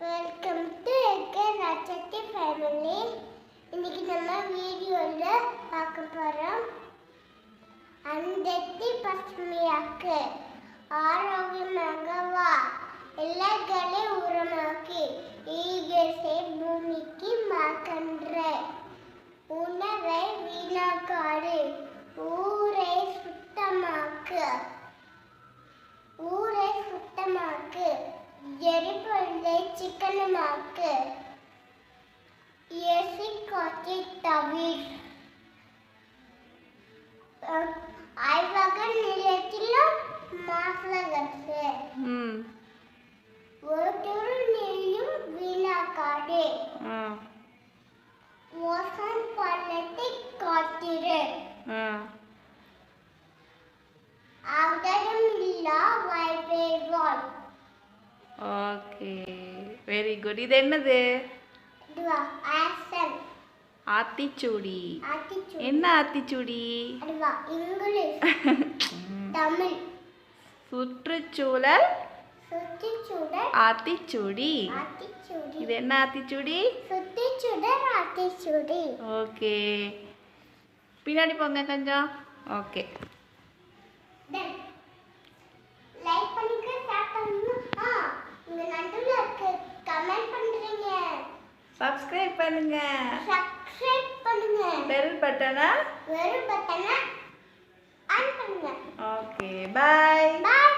Welcome to எக்கே நட்சத்திர family இன்னைக்கு நம்ம வீடியோவில் பார்க்க போகிறோம் அந்தத்தி பசுமையாக்கு ஆரோக்கியமாகவா? எல்லாங்களே உரமாக்கி ஈகசை பூமிக்கு மாக்கன்ற எரிபொருளை சிக்கனமாக்கு. ஏசி காற்றை தவிர. ஆய்வக நிலையத்திலும் மாசகத்து ஒரு நீரும் வீணாக்காடு ஓகே வெரி குட் இது என்னது? ஆத்திச்சூடி. என்ன ஆத்திச்சூடி? சுற்றுச்சூழல். ஆத்திச்சூடி. இது என்ன ஆத்திச்சூடி. ஓகே. பின்னாடி போங்க கொஞ்சம். ஓகே. சப்ஸ்கிரைப் பண்ணுங்க. சப்ஸ்கிரைப் பண்ணுங்க. பெல் பட்டனை வெறும் பட்டனை ஆன் பண்ணுங்க. ஓகே பாய் பாய்